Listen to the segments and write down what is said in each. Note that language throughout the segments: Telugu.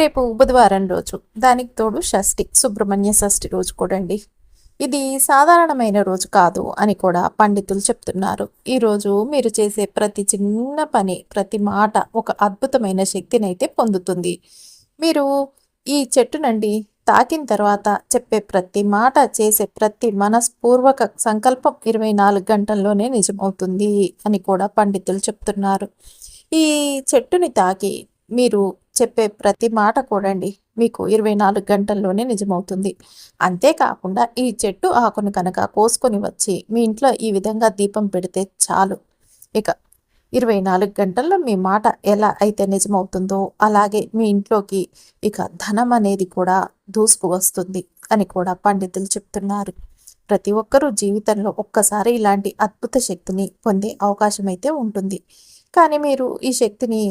రేపు బుధవారం రోజు దానికి తోడు షష్ఠి సుబ్రహ్మణ్య షష్ఠి రోజు కూడా అండి. ఇది సాధారణమైన రోజు కాదు అని కూడా పండితులు చెప్తున్నారు. ఈరోజు మీరు చేసే ప్రతి చిన్న పని ప్రతి మాట ఒక అద్భుతమైన శక్తిని అయితే పొందుతుంది. మీరు ఈ చెట్టు నుండి తాకిన తర్వాత చెప్పే ప్రతి మాట చేసే ప్రతి మనస్పూర్వక సంకల్పం ఇరవై నాలుగు గంటల్లోనే నిజమవుతుంది అని కూడా పండితులు చెప్తున్నారు. ఈ చెట్టుని తాకి మీరు చెప్పే ప్రతి మాట కూడండి. మీకు ఇరవై నాలుగు గంటల్లోనే నిజమవుతుంది. అంతేకాకుండా ఈ చెట్టు ఆకును కనుక కోసుకొని వచ్చి మీ ఇంట్లో ఈ విధంగా దీపం పెడితే చాలు. ఇక ఇరవై నాలుగు గంటల్లో మీ మాట ఎలా అయితే నిజమవుతుందో అలాగే మీ ఇంట్లోకి ఇక ధనం అనేది కూడా దూసుకు వస్తుంది అని కూడా పండితులు చెప్తున్నారు. ప్రతి ఒక్కరూ జీవితంలో ఒక్కసారి ఇలాంటి అద్భుత శక్తిని పొందే అవకాశం అయితే ఉంటుంది. కానీ మీరు ఈ శక్తిని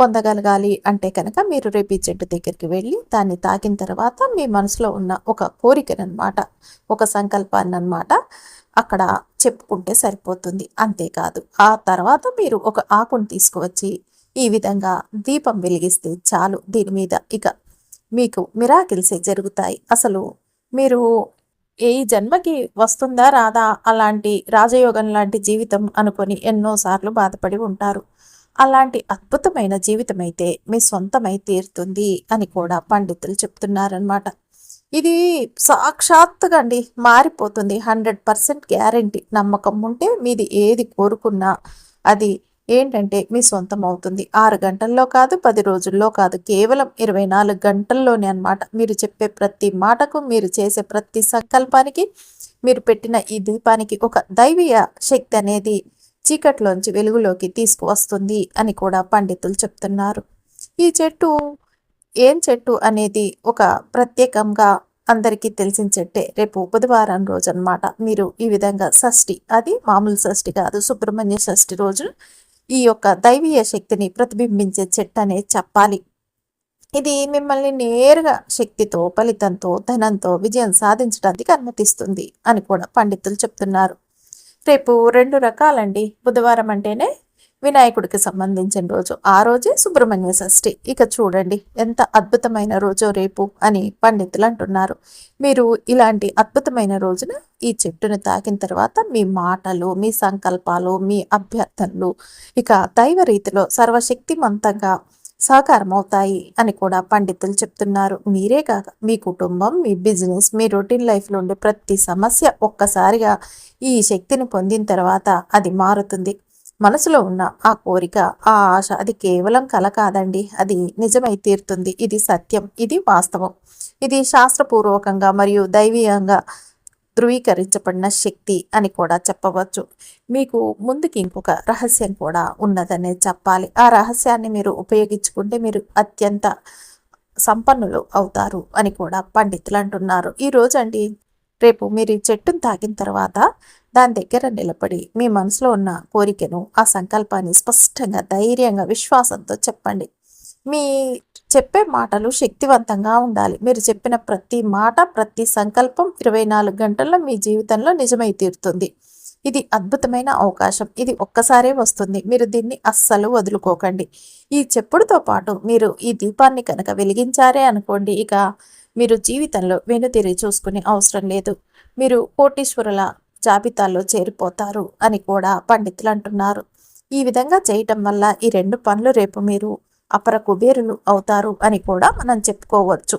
పొందగలగాలి అంటే కనుక మీరు రేపు ఈ చెట్టు దగ్గరికి వెళ్ళి దాన్ని తాకిన తర్వాత మీ మనసులో ఉన్న ఒక కోరికనమాట ఒక సంకల్పాన్ని అనమాట అక్కడ చెప్పుకుంటే సరిపోతుంది. అంతేకాదు ఆ తర్వాత మీరు ఒక ఆకును తీసుకువచ్చి ఈ విధంగా దీపం వెలిగిస్తే చాలు. దీని మీద ఇక మీకు మిరాకిల్సే జరుగుతాయి. అసలు మీరు ఏ జన్మకి వస్తుందా రాదా అలాంటి రాజయోగం లాంటి జీవితం అనుకొని ఎన్నోసార్లు బాధపడి ఉంటారు. అలాంటి అద్భుతమైన జీవితమైతే మీ సొంతమై తీరుతుంది అని కూడా పండితులు చెప్తున్నారనమాట ఇది సాక్షాత్తుగా అండి మారిపోతుంది. Hundred percent guarantee. నమ్మకం ఉంటే మీది ఏది కోరుకున్నా అది ఏంటంటే మీ సొంతం అవుతుంది. ఆరు గంటల్లో కాదు పది రోజుల్లో కాదు కేవలం ఇరవై నాలుగు గంటల్లోనే అనమాట మీరు చెప్పే ప్రతి మాటకు మీరు చేసే ప్రతి సంకల్పానికి మీరు పెట్టిన ఈ దీపానికి ఒక దైవీయ శక్తి అనేది చీకట్లోంచి వెలుగులోకి తీసుకువస్తుంది అని కూడా పండితులు చెప్తున్నారు. ఈ చెట్టు ఏం చెట్టు అనేది ఒక ప్రత్యేకంగా అందరికీ తెలిసిన చెట్టే. రేపు బుధవారం రోజు అనమాట మీరు ఈ విధంగా షష్ఠి అది మామూలు షష్ఠి కాదు సుబ్రహ్మణ్య షష్ఠి రోజు ఈ యొక్క దైవీయ శక్తిని ప్రతిబింబించే చెట్టు అనేది చెప్పాలి. ఇది మిమ్మల్ని నేరుగా శక్తితో ఫలితంతో ధనంతో విజయం సాధించడానికి అనుమతిస్తుంది అని కూడా పండితులు చెప్తున్నారు. రేపు రెండు రకాలండి. బుధవారం అంటేనే వినాయకుడికి సంబంధించిన రోజు. ఆ రోజే సుబ్రహ్మణ్య షష్ఠి. ఇక చూడండి ఎంత అద్భుతమైన రోజో రేపు అని పండితులు అంటున్నారు. మీరు ఇలాంటి అద్భుతమైన రోజున ఈ చెట్టును తాకిన తర్వాత మీ మాటలు మీ సంకల్పాలు మీ అభ్యర్థనలు ఇక దైవ రీతిలో సర్వశక్తిమంతంగా సహకారం అవుతాయి అని కూడా పండితులు చెప్తున్నారు. మీరే కాక మీ కుటుంబం మీ బిజినెస్ మీ రొటీన్ లైఫ్లో ఉండే ప్రతి సమస్య ఒక్కసారిగా ఈ శక్తిని పొందిన తర్వాత అది మారుతుంది. మనసులో ఉన్న ఆ కోరిక ఆ ఆశ అది కేవలం కల కాదండి. అది నిజమై తీరుతుంది. ఇది సత్యం. ఇది వాస్తవం. ఇది శాస్త్రపూర్వకంగా మరియు దైవీయంగా ధృవీకరించబడిన శక్తి అని కూడా చెప్పవచ్చు. మీకు ముందుకి ఇంకొక రహస్యం కూడా ఉన్నదనే చెప్పాలి. ఆ రహస్యాన్ని మీరు ఉపయోగించుకుంటే మీరు అత్యంత సంపన్నులు అవుతారు అని కూడా పండితులు అంటున్నారు. ఈ అండి రేపు మీరు ఈ చెట్టును తాకిన తర్వాత దాని దగ్గర నిలబడి మీ మనసులో ఉన్న కోరికను ఆ సంకల్పాన్ని స్పష్టంగా ధైర్యంగా విశ్వాసంతో చెప్పండి. మీ చెప్పే మాటలు శక్తివంతంగా ఉండాలి. మీరు చెప్పిన ప్రతి మాట ప్రతి సంకల్పం ఇరవై నాలుగు గంటల్లో మీ జీవితంలో నిజమై తీరుతుంది. ఇది అద్భుతమైన అవకాశం. ఇది ఒక్కసారే వస్తుంది. మీరు దీన్ని అస్సలు వదులుకోకండి. ఈ చెప్పుడుతో పాటు మీరు ఈ దీపాన్ని కనుక వెలిగించారే అనుకోండి ఇక మీరు జీవితంలో వెనుతిరిగి చూసుకునే అవసరం లేదు. మీరు కోటీశ్వరుల జాబితాలో చేరిపోతారు అని కూడా పండితులు అంటున్నారు. ఈ విధంగా చేయటం వల్ల ఈ రెండు పనులు రేపు మీరు అపర కుబేరులు అవుతారు అని కూడా మనం చెప్పుకోవచ్చు.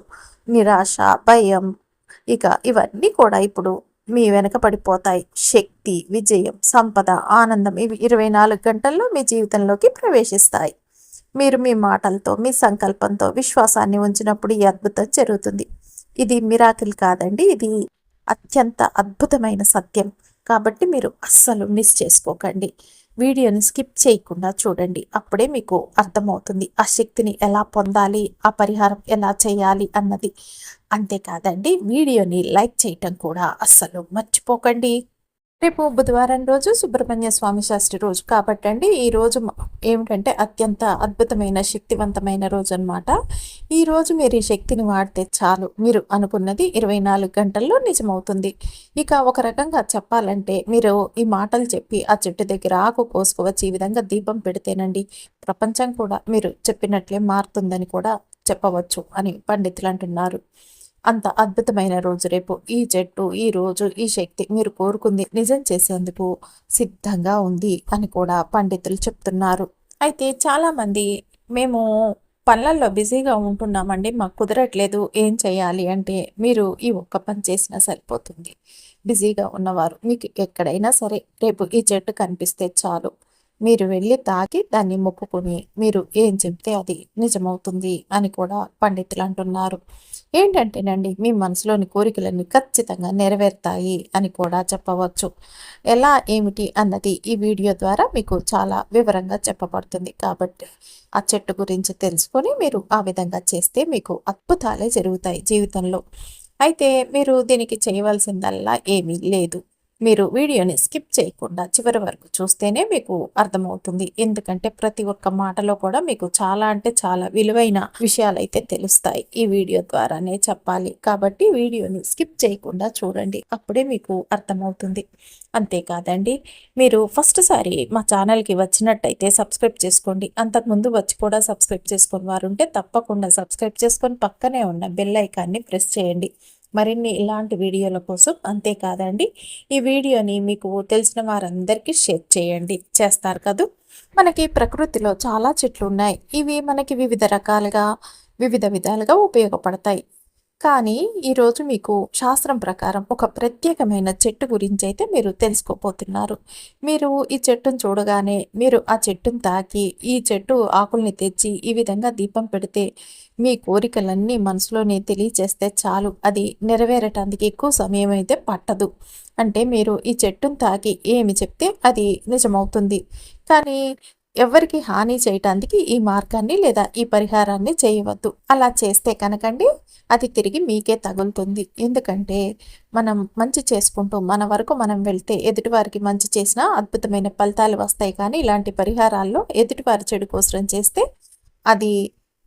నిరాశ భయం ఇక ఇవన్నీ కూడా ఇప్పుడు మీ వెనక పడిపోతాయి. శక్తి విజయం సంపద ఆనందం ఇవి ఇరవై నాలుగు గంటల్లో మీ జీవితంలోకి ప్రవేశిస్తాయి. మీరు మీ మాటలతో మీ సంకల్పంతో విశ్వాసాన్ని ఉంచినప్పుడు ఈ అద్భుతం జరుగుతుంది. ఇది మిరాకిల్ కాదండి. ఇది అత్యంత అద్భుతమైన సత్యం. కాబట్టి మీరు అస్సలు మిస్ చేసుకోకండి. వీడియోని స్కిప్ చేయకుండా చూడండి. అప్పుడే మీకు అర్థమవుతుంది. ఆ శక్తిని ఎలా పొందాలి? ఆ పరిహారం ఎలా చేయాలి అన్నది. అంతేకాదండి వీడియోని లైక్ చేయటం కూడా అస్సలు మర్చిపోకండి. రేపు బుధవారం రోజు సుబ్రహ్మణ్య స్వామి షష్ఠి రోజు కాబట్టి అండి ఈ రోజు ఏమిటంటే అత్యంత అద్భుతమైన శక్తివంతమైన రోజు అనమాట ఈ రోజు మీరు ఈ శక్తిని వాడితే చాలు. మీరు అనుకున్నది ఇరవై నాలుగు గంటల్లో నిజమవుతుంది. ఇక ఒక రకంగా చెప్పాలంటే మీరు ఈ మాటలు చెప్పి ఆ చెట్టు దగ్గర ఆకు కోసుకోవచ్చు ఈ విధంగా దీపం పెడితేనండి ప్రపంచం కూడా మీరు చెప్పినట్లే మారుతుందని కూడా చెప్పవచ్చు అని పండితులు అంటున్నారు. అంత అద్భుతమైన రోజు రేపు. ఈ జట్టు ఈ రోజు ఈ శక్తి మీరు కోరుకుంది నిజం చేసేందుకు సిద్ధంగా ఉంది అని కూడా పండితులు చెప్తున్నారు. అయితే చాలామంది మేము పనులలో బిజీగా ఉంటున్నామండి మాకు కుదరట్లేదు ఏం చేయాలి అంటే మీరు ఈ ఒక్క పని చేసినా సరిపోతుంది. బిజీగా ఉన్నవారు మీకు ఎక్కడైనా సరే రేపు ఈ జట్టు కనిపిస్తే చాలు. మీరు వెళ్ళి తాకి దాన్ని మొక్కుకుని మీరు ఏం చెప్తే అది నిజమవుతుంది అని కూడా పండితులు అంటున్నారు. ఏంటంటేనండి మీ మనసులోని కోరికలన్నీ ఖచ్చితంగా నెరవేరుతాయి అని కూడా చెప్పవచ్చు. ఎలా ఏమిటి అన్నది ఈ వీడియో ద్వారా మీకు చాలా వివరంగా చెప్పబడుతుంది. కాబట్టి ఆ చెట్టు గురించి తెలుసుకొని మీరు ఆ విధంగా చేస్తే మీకు అద్భుతాలే జరుగుతాయి జీవితంలో. అయితే మీరు దీనికి చేయవలసిందల్లా ఏమీ లేదు. మీరు వీడియోని స్కిప్ చేయకుండా చివరి వరకు చూస్తేనే మీకు అర్థమవుతుంది. ఎందుకంటే ప్రతి ఒక్క మాటలో కూడా మీకు చాలా అంటే చాలా విలువైన విషయాలు అయితే తెలుస్తాయి. ఈ వీడియో ద్వారానే చెప్పాలి. కాబట్టి వీడియోని స్కిప్ చేయకుండా చూడండి. అప్పుడే మీకు అర్థమవుతుంది. అంతేకాదండి మీరు ఫస్ట్ సారి మా ఛానల్కి వచ్చినట్టయితే సబ్స్క్రైబ్ చేసుకోండి. అంతకుముందు వచ్చి కూడా సబ్స్క్రైబ్ చేసుకుని వారు ఉంటే తప్పకుండా సబ్స్క్రైబ్ చేసుకొని పక్కనే ఉన్న బెల్ ఐకాన్ని ప్రెస్ చేయండి. మరిన్ని ఇలాంటి వీడియోల కోసం అంతేకాదండి ఈ వీడియోని మీకు తెలిసిన వారందరికీ షేర్ చేయండి. చేస్తారు కదూ? మనకి ప్రకృతిలో చాలా చెట్లు ఉన్నాయి ఇవి మనకి వివిధ రకాలుగా వివిధ విధాలుగా ఉపయోగపడతాయి. కానీ ఈరోజు మీకు శాస్త్రం ప్రకారం ఒక ప్రత్యేకమైన చెట్టు గురించి అయితే మీరు తెలుసుకోపోతున్నారు మీరు ఈ చెట్టును చూడగానే మీరు ఆ చెట్టును తాకి ఈ చెట్టు ఆకుల్ని తెచ్చి ఈ విధంగా దీపం పెడితే మీ కోరికలన్నీ మనసులోనే తెలియచేస్తే చాలు. అది నెరవేరటానికి ఎక్కువ సమయం అయితే పట్టదు. అంటే మీరు ఈ చెట్టును తాకి ఏమి చెప్తే అది నిజమవుతుంది. కానీ ఎవరికి హాని చేయటానికి ఈ మార్గాన్ని లేదా ఈ పరిహారాన్ని చేయవద్దు. అలా చేస్తే కనుకండి అది తిరిగి మీకే తగులుతుంది. ఎందుకంటే మనం మంచి చేసుకుంటూ మన వరకు మనం వెళ్తే ఎదుటివారికి మంచి చేసినా అద్భుతమైన ఫలితాలు వస్తాయి. కానీ ఇలాంటి పరిహారాల్లో ఎదుటివారి చెడు కోసం చేస్తే అది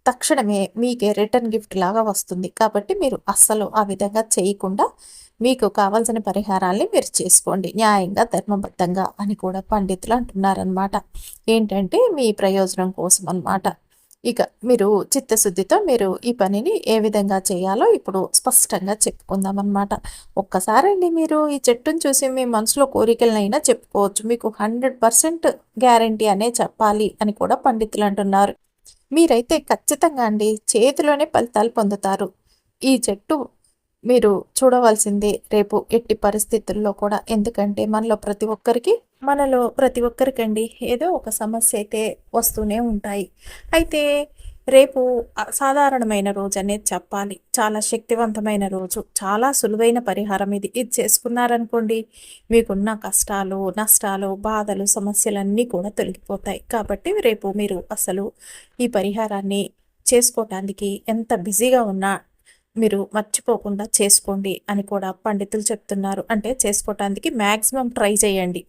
తక్షణమే మీకే రిటర్న్ గిఫ్ట్ లాగా వస్తుంది. కాబట్టి మీరు అస్సలు ఆ విధంగా చేయకుండా మీకు కావాల్సిన పరిహారాల్ని మీరు చేసుకోండి. న్యాయంగా ధర్మబద్ధంగా అని కూడా పండితులు అంటున్నారనమాట ఏంటంటే మీ ప్రయోజనం కోసం అనమాట ఇక మీరు చిత్తశుద్ధితో మీరు ఈ పనిని ఏ విధంగా చేయాలో ఇప్పుడు స్పష్టంగా చెప్పుకుందాం అనమాట ఒక్కసారండి మీరు ఈ చెట్టును చూసి మీ మనసులో కోరికలనైనా చెప్పుకోవచ్చు. మీకు హండ్రెడ్ పర్సెంట్ గ్యారంటీ అనే చెప్పాలి అని కూడా పండితులు అంటున్నారు. మీరైతే ఖచ్చితంగా అండి చేతిలోనే ఫలితాలు పొందుతారు. ఈ చెట్టు మీరు చూడవలసిందే రేపు ఎట్టి పరిస్థితుల్లో కూడా. ఎందుకంటే మనలో ప్రతి ఒక్కరికి మనలో ప్రతి ఒక్కరికండి ఏదో ఒక సమస్య అయితే వస్తూనే ఉంటాయి. అయితే రేపు సాధారణమైన రోజు అనేది చెప్పాలి. చాలా శక్తివంతమైన రోజు చాలా సులువైన పరిహారం ఇది. ఇది చేసుకున్నారనుకోండి మీకున్న కష్టాలు నష్టాలు బాధలు సమస్యలన్నీ కూడా తొలగిపోతాయి. కాబట్టి రేపు మీరు అసలు ఈ పరిహారాన్ని చేసుకోవటానికి ఎంత బిజీగా ఉన్నా మీరు మర్చిపోకుండా చేసుకోండి అని కూడా పండితులు చెప్తున్నారు. అంటే చేసుకోవటానికి మ్యాక్సిమం ట్రై చేయండి.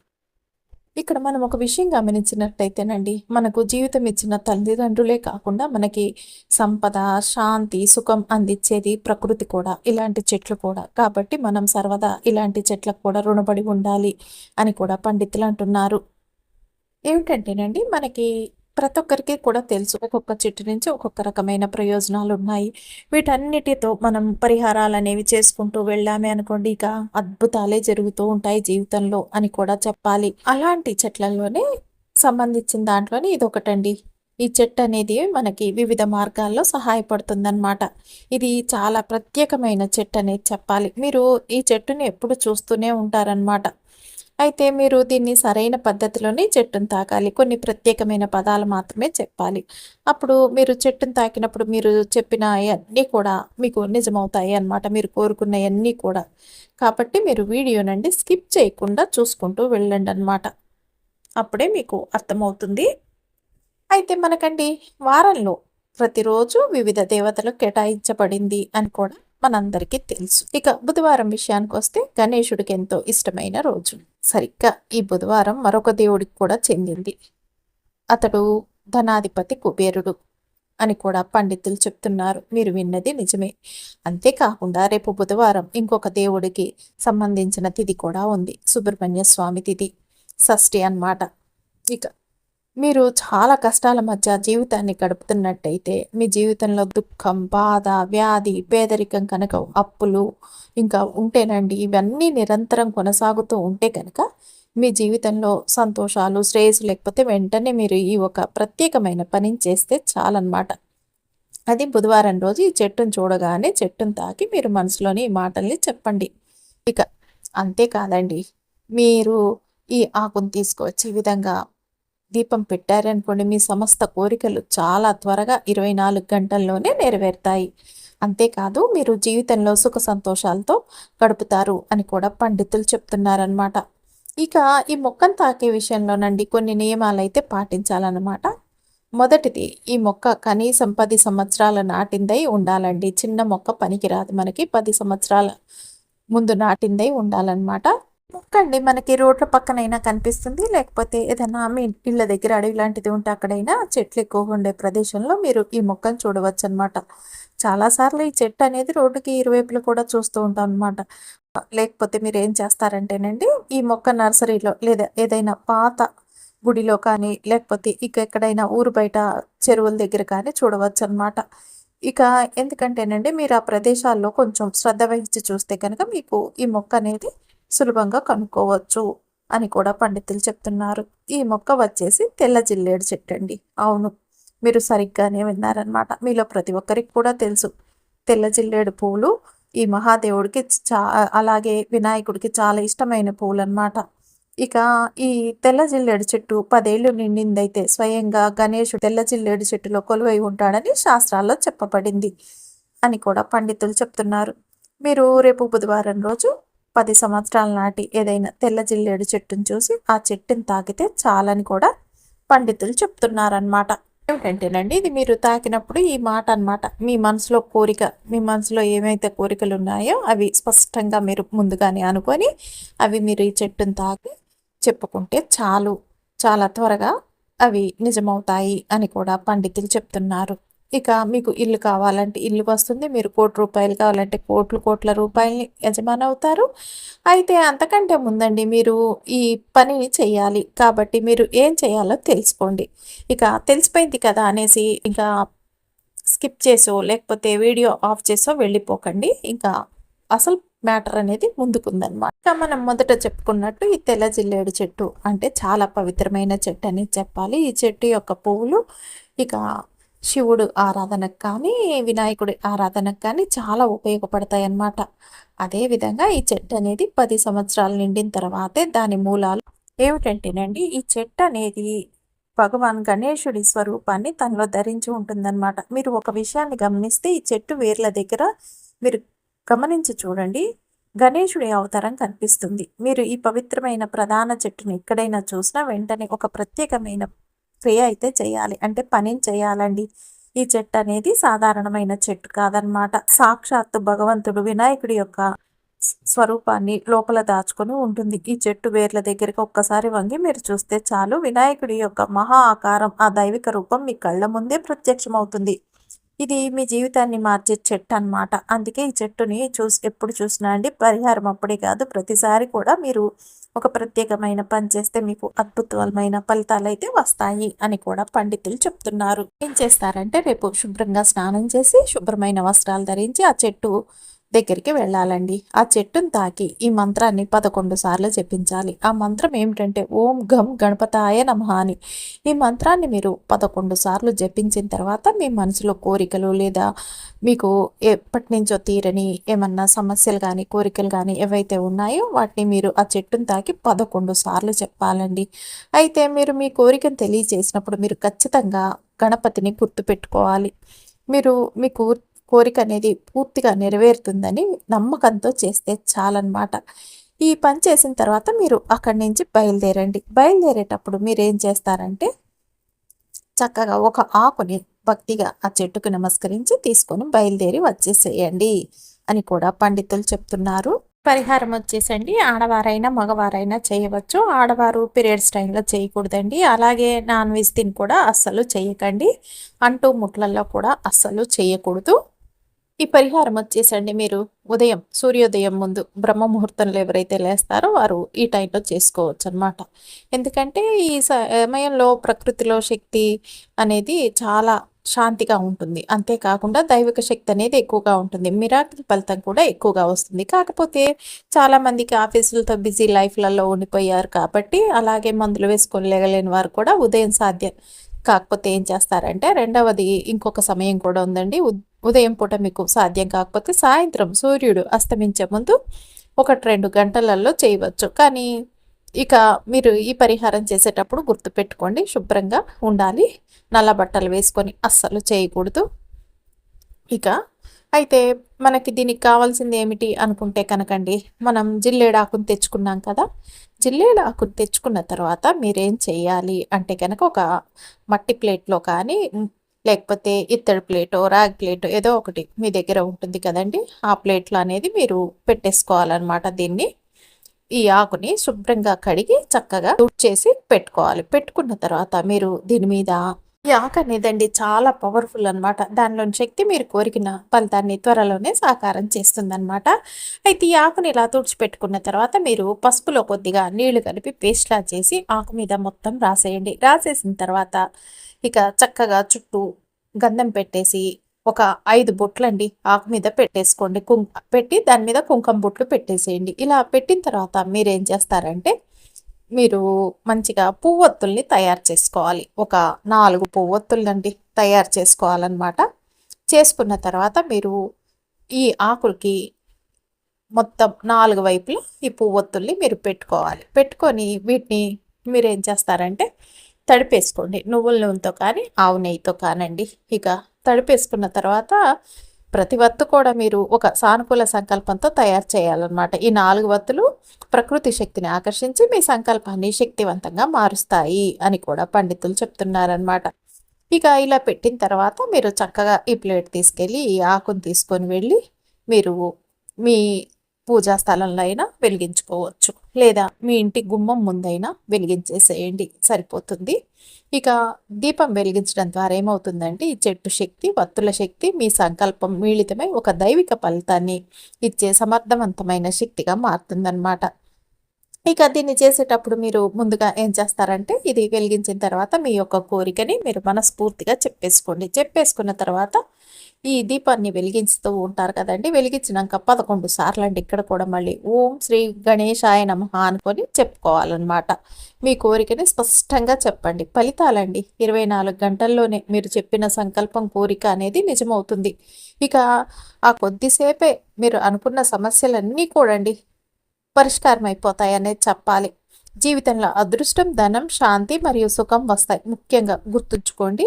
ఇక్కడ మనం ఒక విషయం గమనించినట్టయితేనండి మనకు జీవితం ఇచ్చిన తల్లిదండ్రులే కాకుండా మనకి సంపద శాంతి సుఖం అందించేది ప్రకృతి కూడా ఇలాంటి చెట్లు కూడా. కాబట్టి మనం సర్వదా ఇలాంటి చెట్లకు కూడా రుణపడి ఉండాలి అని కూడా పండితులు అంటున్నారు. ఏమిటంటేనండి మనకి ప్రతి ఒక్కరికి కూడా తెలుసు. ఒక్కొక్క చెట్టు నుంచి ఒక్కొక్క రకమైన ప్రయోజనాలు ఉన్నాయి వీటన్నిటితో మనం పరిహారాలు అనేవి చేసుకుంటూ వెళ్ళామే అనుకోండి ఇక అద్భుతాలే జరుగుతూ ఉంటాయి జీవితంలో అని కూడా చెప్పాలి. అలాంటి చెట్లలోనే సంబంధించిన దాంట్లోనే ఇది ఒకటండి ఈ చెట్టు అనేది మనకి వివిధ మార్గాల్లో సహాయపడుతుందన్నమాట. ఇది చాలా ప్రత్యేకమైన చెట్టు అనేది చెప్పాలి. మీరు ఈ చెట్టుని ఎప్పుడు చూస్తూనే ఉంటారనమాట అయితే మీరు దీన్ని సరైన పద్ధతిలోనే చెట్టును తాకాలి. కొన్ని ప్రత్యేకమైన పదాలు మాత్రమే చెప్పాలి. అప్పుడు మీరు చెట్టును తాకినప్పుడు మీరు చెప్పిన అన్నీ కూడా మీకు నిజమవుతాయి అన్నమాట. మీరు కోరుకున్నవన్నీ కూడా. కాబట్టి మీరు వీడియోనండి స్కిప్ చేయకుండా చూసుకుంటూ వెళ్ళండి అనమాట అప్పుడే మీకు అర్థమవుతుంది. అయితే మనకండి వారంలో ప్రతిరోజు వివిధ దేవతలకు కేటాయించబడింది అని కూడా మనందరికీ తెలుసు. ఇక బుధవారం విషయానికి వస్తే గణేశుడికి ఎంతో ఇష్టమైన రోజు. సరిగ్గా ఈ బుధవారం మరొక దేవుడికి కూడా చెందింది. అతడు ధనాధిపతి కుబేరుడు అని కూడా పండితులు చెప్తున్నారు. మీరు విన్నది నిజమే. అంతేకాకుండా రేపు బుధవారం ఇంకొక దేవుడికి సంబంధించిన తిథి కూడా ఉంది. సుబ్రహ్మణ్య స్వామి తిథి. షష్ఠి అన్నమాట. ఇక మీరు చాలా కష్టాల మధ్య జీవితాన్ని గడుపుతున్నట్టయితే మీ జీవితంలో దుఃఖం బాధ వ్యాధి పేదరికం కనుక అప్పులు ఇంకా ఉంటేనండి ఇవన్నీ నిరంతరం కొనసాగుతూ ఉంటే కనుక మీ జీవితంలో సంతోషాలు శ్రేయస్సు లేకపోతే వెంటనే మీరు ఈ ఒక ప్రత్యేకమైన పనిని చేస్తే చాలన్నమాట. అది బుధవారం రోజు ఈ చెట్టును చూడగానే చెట్టును తాకి మీరు మనసులోని ఈ మాటల్ని చెప్పండి. ఇక అంతేకాదండి మీరు ఈ ఆకును తీసుకొచ్చి విధంగా దీపం పెట్టారనుకోండి మీ సమస్త కోరికలు చాలా త్వరగా ఇరవై నాలుగు గంటల్లోనే నెరవేరుతాయి. అంతేకాదు మీరు జీవితంలో సుఖ సంతోషాలతో గడుపుతారు అని కూడా పండితులు చెప్తున్నారనమాట ఇక ఈ మొక్కను తాకే విషయంలోనండి కొన్ని నియమాలు అయితే పాటించాలన్నమాట. మొదటిది ఈ మొక్క కనీసం పది సంవత్సరాల నాటిందై ఉండాలండి. చిన్న మొక్క పనికిరాదు మనకి. పది సంవత్సరాల ముందు నాటిందై ఉండాలన్నమాట. మొక్క అండి మనకి రోడ్ల పక్కనైనా కనిపిస్తుంది. లేకపోతే ఏదైనా మీ ఇళ్ళ దగ్గర అడవి లాంటిది ఉంటే అక్కడైనా చెట్లు ఎక్కువగా ఉండే ప్రదేశంలో మీరు ఈ మొక్కను చూడవచ్చు అనమాట చాలాసార్లు ఈ చెట్టు అనేది రోడ్డుకి ఇరువైపులు కూడా చూస్తూ ఉంటాం అనమాట లేకపోతే మీరు ఏం చేస్తారంటేనండి ఈ మొక్క నర్సరీలో లేదా ఏదైనా పాత గుడిలో కానీ లేకపోతే ఇక ఎక్కడైనా ఊరు బయట చెరువుల దగ్గర కానీ చూడవచ్చు అనమాట ఇక ఎందుకంటేనండి మీరు ఆ ప్రదేశాల్లో కొంచెం శ్రద్ధ వహించి చూస్తే కనుక మీకు ఈ మొక్క అనేది సులభంగా కనుక్కోవచ్చు అని కూడా పండితులు చెప్తున్నారు. ఈ మొక్క వచ్చేసి తెల్ల జిల్లేడు చెట్టు అండి. అవును మీరు సరిగ్గానే విన్నారనమాట మీలో ప్రతి ఒక్కరికి కూడా తెలుసు. తెల్ల జిల్లేడు పూలు ఈ మహాదేవుడికి చా అలాగే వినాయకుడికి చాలా ఇష్టమైన పూలు అనమాట ఇక ఈ తెల్ల జిల్లేడు చెట్టు పదేళ్ళు నిండిందైతే స్వయంగా గణేషుడు తెల్ల జిల్లేడు చెట్టులో కొలువై ఉంటాడని శాస్త్రాల్లో చెప్పబడింది అని కూడా పండితులు చెప్తున్నారు. మీరు రేపు బుధవారం రోజు పది సంవత్సరాల నాటి ఏదైనా తెల్ల జిల్లేడు చెట్టును చూసి ఆ చెట్టుని తాకితే చాలని కూడా పండితులు చెప్తున్నారనమాట ఏమిటంటేనండి ఇది మీరు తాకినప్పుడు ఈ మాట అనమాట మీ మనసులో కోరిక మీ మనసులో ఏమైతే కోరికలు ఉన్నాయో అవి స్పష్టంగా మీరు ముందుగానే అనుకొని అవి మీరు ఈ చెట్టును తాకి చెప్పుకుంటే చాలు చాలా త్వరగా అవి నిజమవుతాయి అని కూడా పండితులు చెప్తున్నారు. ఇక మీకు ఇల్లు కావాలంటే ఇల్లు వస్తుంది మీరు కోటి రూపాయలు కావాలంటే కోట్లు కోట్ల రూపాయలని యజమాని అవుతారు. అయితే అంతకంటే ముందండి మీరు ఈ పనిని చేయాలి. కాబట్టి మీరు ఏం చేయాలో తెలుసుకోండి. ఇక తెలిసిపోయింది కదా అనేసి ఇంకా స్కిప్ చేసో లేకపోతే వీడియో ఆఫ్ చేసో వెళ్ళిపోకండి. ఇంకా అసలు మ్యాటర్ అనేది ముందుకుందనమాట ఇంకా మనం మొదట చెప్పుకున్నట్టు ఈ తెల్ల జిల్లేడు చెట్టు అంటే చాలా పవిత్రమైన చెట్టు అని చెప్పాలి. ఈ చెట్టు యొక్క పువ్వులు ఇక శివుడు ఆరాధనకు కానీ వినాయకుడి ఆరాధనకు కానీ చాలా ఉపయోగపడతాయి అన్నమాట అదేవిధంగా ఈ చెట్టు అనేది పది సంవత్సరాలు నిండిన తర్వాతే దాని మూలాలు ఏమిటంటేనండి ఈ చెట్టు అనేది భగవాన్ గణేశుడి స్వరూపాన్ని తనలో ధరించి ఉంటుందన్నమాట. మీరు ఒక విషయాన్ని గమనిస్తే ఈ చెట్టు వేర్ల దగ్గర మీరు గమనించి చూడండి గణేశుడి అవతారం కనిపిస్తుంది. మీరు ఈ పవిత్రమైన ప్రధాన చెట్టును ఎక్కడైనా చూసినా వెంటనే ఒక ప్రత్యేకమైన క్రియ అయితే చేయాలి. అంటే పనిని చేయాలండి? ఈ చెట్టు అనేది సాధారణమైన చెట్టు కాదనమాట. సాక్షాత్తు భగవంతుడు వినాయకుడి యొక్క స్వరూపాన్ని లోపల దాచుకొని ఉంటుంది. ఈ చెట్టు వేర్ల దగ్గరికి ఒక్కసారి వంగి మీరు చూస్తే చాలు. వినాయకుడి యొక్క మహా ఆకారం ఆ దైవిక రూపం మీ కళ్ళ ముందే ప్రత్యక్షమవుతుంది. ఇది మీ జీవితాన్ని మార్చే చెట్టు అనమాట అందుకే ఈ చెట్టుని చూసి ఎప్పుడు చూసినా అండి పరిహారం అప్పుడే కాదు ప్రతిసారి కూడా మీరు ఒక ప్రత్యేకమైన పని చేస్తే మీకు అద్భుతమైన ఫలితాలు అయితే వస్తాయి అని కూడా పండితులు చెప్తున్నారు. ఏం చేస్తారంటే రేపు శుభ్రంగా స్నానం చేసి శుభ్రమైన వస్త్రాలు ధరించి ఆ చెట్టు దగ్గరికి వెళ్ళాలండి. ఆ చెట్టును తాకి ఈ మంత్రాన్ని పదకొండు సార్లు జపించాలి. ఆ మంత్రం ఏమిటంటే ఓం గం గణపతాయ నమ అని. ఈ మంత్రాన్ని మీరు పదకొండు సార్లు జపించిన తర్వాత మీ మనసులో కోరికలు లేదా మీకు ఎప్పటి నుంచో తీరని ఏమన్నా సమస్యలు కానీ కోరికలు కానీ ఏవైతే ఉన్నాయో వాటిని మీరు ఆ చెట్టును తాకి పదకొండు సార్లు చెప్పాలండి. అయితే మీరు మీ కోరికను తెలియజేసినప్పుడు మీరు ఖచ్చితంగా గణపతిని గుర్తుపెట్టుకోవాలి. మీరు మీకు కోరిక అనేది పూర్తిగా నెరవేరుతుందని నమ్మకంతో చేస్తే చాలన్నమాట. ఈ పని చేసిన తర్వాత మీరు అక్కడి నుంచి బయలుదేరండి. బయలుదేరేటప్పుడు మీరు ఏం చేస్తారంటే చక్కగా ఒక ఆకుని భక్తిగా ఆ చెట్టుకు నమస్కరించి తీసుకొని బయలుదేరి వచ్చేసేయండి అని కూడా పండితులు చెప్తున్నారు. పరిహారం వచ్చేసండి. ఆడవారైనా మగవారైనా చేయవచ్చు. ఆడవారు పీరియడ్స్ టైంలో చేయకూడదండి. అలాగే నాన్ వెజ్ తిని కూడా అస్సలు చేయకండి. అంటూ ముట్లల్లో కూడా అస్సలు చేయకూడదు. ఈ పరిహారం వచ్చేసండి మీరు. ఉదయం సూర్యోదయం ముందు బ్రహ్మ ముహూర్తంలో ఎవరైతే లేస్తారో వారు ఈ టైంలో చేసుకోవచ్చు అనమాట ఎందుకంటే ఈ సమయంలో ప్రకృతిలో శక్తి అనేది చాలా శాంతిగా ఉంటుంది. అంతేకాకుండా దైవిక శక్తి అనేది ఎక్కువగా ఉంటుంది. మిరాకిల్ ఫలితం కూడా ఎక్కువగా వస్తుంది. కాకపోతే చాలామందికి ఆఫీసులతో బిజీ లైఫ్లలో ఉండిపోయారు కాబట్టి అలాగే మందులు వేసుకొని లేగలేని వారు కూడా ఉదయం సాధ్యం. కాకపోతే ఏం చేస్తారంటే రెండవది ఇంకొక సమయం కూడా ఉందండి. ఉదయం పూట మీకు సాధ్యం కాకపోతే సాయంత్రం సూర్యుడు అస్తమించే ముందు ఒకటి రెండు గంటలలో చేయవచ్చు. కానీ ఇక మీరు ఈ పరిహారం చేసేటప్పుడు గుర్తుపెట్టుకోండి శుభ్రంగా ఉండాలి నల్ల బట్టలు వేసుకొని అస్సలు చేయకూడదు. ఇక అయితే మనకి దీనికి కావాల్సింది ఏమిటి అనుకుంటే కనుకండి మనం జిల్లేడాకుని తెచ్చుకున్నాం కదా జిల్లేడాకుని తెచ్చుకున్న తర్వాత మీరేం చేయాలి అంటే కనుక ఒక మట్టి ప్లేట్లో కానీ లేకపోతే ఇత్తడి ప్లేటో రాగ్ ప్లేటో ఏదో ఒకటి మీ దగ్గర ఉంటుంది కదండి. ఆ ప్లేట్లో అనేది మీరు పెట్టేసుకోవాలన్నమాట దీన్ని. ఈ ఆకుని శుభ్రంగా కడిగి చక్కగా చేసి పెట్టుకోవాలి. పెట్టుకున్న తర్వాత మీరు దీని మీద ఈ ఆకు అనేదండి చాలా పవర్ఫుల్ అనమాట దానిలోని శక్తి మీరు కోరికిన ఫలితాన్ని త్వరలోనే సాకారం చేస్తుందన్నమాట. అయితే ఈ ఆకుని ఇలా తుడిచిపెట్టుకున్న తర్వాత మీరు పసుపులో కొద్దిగా నీళ్ళు కలిపి పేస్ట్లా చేసి ఆకు మీద మొత్తం రాసేయండి. రాసేసిన తర్వాత ఇక చక్కగా చుట్టూ గంధం పెట్టేసి ఒక ఐదు బొట్లండి ఆకు మీద పెట్టేసుకోండి. కుం పెట్టి దాని మీద కుంకుమ బొట్లు పెట్టేసేయండి. ఇలా పెట్టిన తర్వాత మీరు ఏం చేస్తారంటే మీరు మంచిగా పువ్వొత్తుల్ని తయారు చేసుకోవాలి. ఒక నాలుగు పువ్వొత్తులండి తయారు చేసుకోవాలన్నమాట. చేసుకున్న తర్వాత మీరు ఈ ఆకులకి మొత్తం నాలుగు వైపులు ఈ పువ్వొత్తుల్ని మీరు పెట్టుకోవాలి. పెట్టుకొని వీటిని మీరు ఏం చేస్తారంటే తడిపేసుకోండి. నువ్వుల నూనెతో కానీ ఆవు నెయ్యితో కానండి. ఇక తడిపేసుకున్న తర్వాత ప్రతి వత్తు కూడా మీరు ఒక సానుకూల సంకల్పంతో తయారు చేయాలన్నమాట. ఈ నాలుగు వత్తులు ప్రకృతి శక్తిని ఆకర్షించి మీ సంకల్పాన్ని శక్తివంతంగా మారుస్తాయి అని కూడా పండితులు చెప్తున్నారనమాట ఇక ఇలా పెట్టిన తర్వాత మీరు చక్కగా ఈ ప్లేట్ తీసుకెళ్ళి ఈ ఆకును తీసుకొని వెళ్ళి మీరు మీ పూజా స్థలంలో అయినా వెలిగించుకోవచ్చు. లేదా మీ ఇంటి గుమ్మం ముందైనా వెలిగించేసేయండి. సరిపోతుంది. ఇక దీపం వెలిగించడం ద్వారా ఏమవుతుందంటే ఈ చెట్టు శక్తి వత్తుల శక్తి మీ సంకల్పం మిళితమై ఒక దైవిక ఫలితాన్ని ఇచ్చే సమర్థవంతమైన శక్తిగా మారుతుందన్నమాట. ఇక దీన్ని చేసేటప్పుడు మీరు ముందుగా ఏం చేస్తారంటే ఇది వెలిగించిన తర్వాత మీ యొక్క కోరికని మీరు మనస్ఫూర్తిగా చెప్పేసుకోండి. చెప్పేసుకున్న తర్వాత ఈ దీపాన్ని వెలిగించుతూ ఉంటారు కదండి. వెలిగించినాక పదకొండు సార్లు అండి ఇక్కడ కూడా మళ్ళీ ఓం శ్రీ గణేశాయ నమ అనుకొని చెప్పుకోవాలన్నమాట. మీ కోరికని స్పష్టంగా చెప్పండి. ఫలితాలండి. ఇరవై నాలుగు గంటల్లోనే మీరు చెప్పిన సంకల్పం కోరిక అనేది నిజమవుతుంది. ఇక ఆ కొద్దిసేపే మీరు అనుకున్న సమస్యలన్నీ కూడండి పరిష్కారం అయిపోతాయి అనేది చెప్పాలి. జీవితంలో అదృష్టం ధనం శాంతి మరియు సుఖం వస్తాయి. ముఖ్యంగా గుర్తుంచుకోండి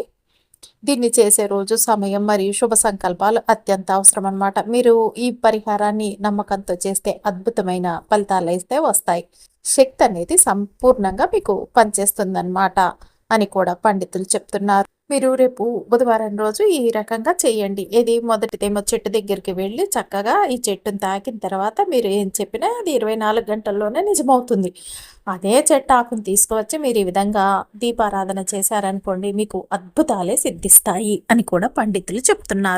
దీన్ని చేసే రోజు సమయం మరియు శుభ సంకల్పాలు అత్యంత అవసరం అనమాట మీరు ఈ పరిహారాన్ని నమ్మకంతో చేస్తే అద్భుతమైన ఫలితాలు అయితే వస్తాయి. శక్తి అనేది సంపూర్ణంగా మీకు పనిచేస్తుందన్నమాట అని కూడా పండితులు చెప్తున్నారు. మీరు రేపు బుధవారం రోజు ఈ రకంగా చేయండి. ఇది మొదటిదేమో చెట్టు దగ్గరికి వెళ్ళి చక్కగా ఈ చెట్టును తాకిన తర్వాత మీరు ఏం చెప్పినా అది ఇరవై నాలుగు గంటల్లోనే నిజమవుతుంది. అదే చెట్టు ఆకును తీసుకువచ్చి మీరు ఈ విధంగా దీపారాధన చేశారనుకోండి మీకు అద్భుతాలే సిద్ధిస్తాయి అని కూడా పండితులు చెప్తున్నారు.